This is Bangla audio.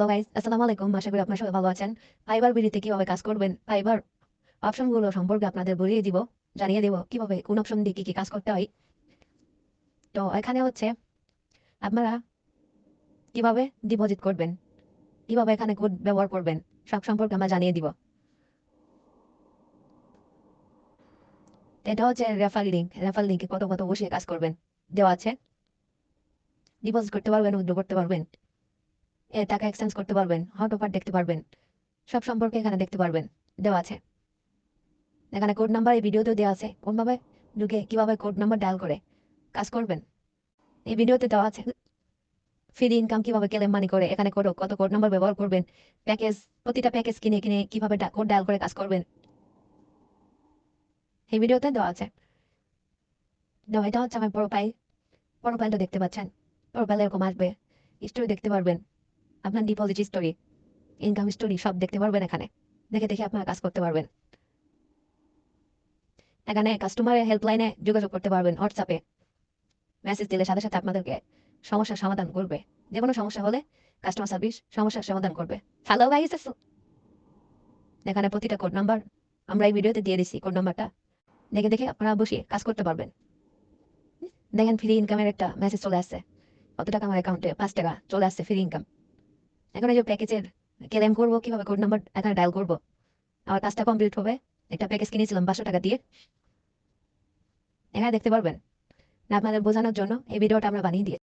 হ্যালো গাইস আসসালামু আলাইকুম। আশা করি আপনারা সবাই ভালো আছেন। ফাইবার বিডিতে কীভাবে কাজ করবেন? ফাইবার অপশনগুলো সম্পর্কে আপনাদের বলিয়ে দিব, জানিয়ে দেব কীভাবে, কোন অপশন দিয়ে কি কি কাজ করতে হয়। তো এখানে হচ্ছে, আপনারা কীভাবে ডিপোজিট করবেন? কীভাবে এখানে কোড ব্যবহার করবেন? সব সম্পর্কে আমরা জানিয়ে দিব। এটা হচ্ছে রেফার লিঙ্ক রেফার লিঙ্কে কত কত বসিয়ে কাজ করবেন দেওয়া আছে। ডিপোজিট করতে পারবেন উইথড্র করতে পারবেন। টাকা এক্সচেঞ্জ করতে পারবেন হট অফার দেখতে পারবেন, সব সম্পর্কে এখানে দেখতে পারবেন, দেওয়া আছে। এখানে কোড নাম্বার এই ভিডিওতেও দেওয়া আছে, কোনভাবে ঢুকে কীভাবে কোড নাম্বার ডায়াল করে, কাজ করবেন। এই ভিডিওতে দেওয়া আছে ফ্রি ইনকাম কীভাবে ক্লেম মানি করে, এখানে কোড কত কোড নাম্বার ব্যবহার করবেন প্যাকেজ প্রতিটা প্যাকেজ কিনে কিনে কীভাবে কোড ডায়াল করে কাজ করবেন। এই ভিডিওতে দেওয়া আছে। দেওয়া, এটা হচ্ছে আমার প্রোফাইল প্রোফাইলটা দেখতে পাচ্ছেন প্রোফাইল এরকম আসবে স্টোরি দেখতে পারবেন। আপনার ডিপোজিট স্টোরি ইনকাম স্টোরি সব দেখতে পারবেন এখানে। দেখে দেখে আপনারা কাজ করতে পারবেন। এখানে কাস্টমারের হেল্পলাইনে যোগাযোগ করতে পারবেন হোয়াটসঅ্যাপে মেসেজ দিলে সাথে সাথে আপনাদেরকে সমস্যার সমাধান করবে। যে কোনো সমস্যা হলে কাস্টমার সার্ভিস সমস্যার সমাধান করবে। হ্যালো গাইস এখানে প্রতিটা কোড নাম্বার আমরা এই ভিডিওতে দিয়ে দিছি কোড নাম্বারটা দেখে দেখে আপনারা বসিয়ে কাজ করতে পারবেন। দেখেন ফ্রি ইনকামের একটা মেসেজ চলে আসছে। কত টাকা আমার অ্যাকাউন্টে পাঁচ টাকা চলে আসছে ফ্রি ইনকাম এখন এই যে প্যাকেজের ক্লেম করব, কীভাবে কোড নাম্বার এখানে ডায়াল করব, আমার কাজটা কমপ্লিট হবে। একটা প্যাকেজ কিনেছিলাম পাঁচশো টাকা দিয়ে। এখানে দেখতে পারবেন, আপনাদের বোঝানোর জন্য এই ভিডিওটা আমরা বানিয়ে দিয়ে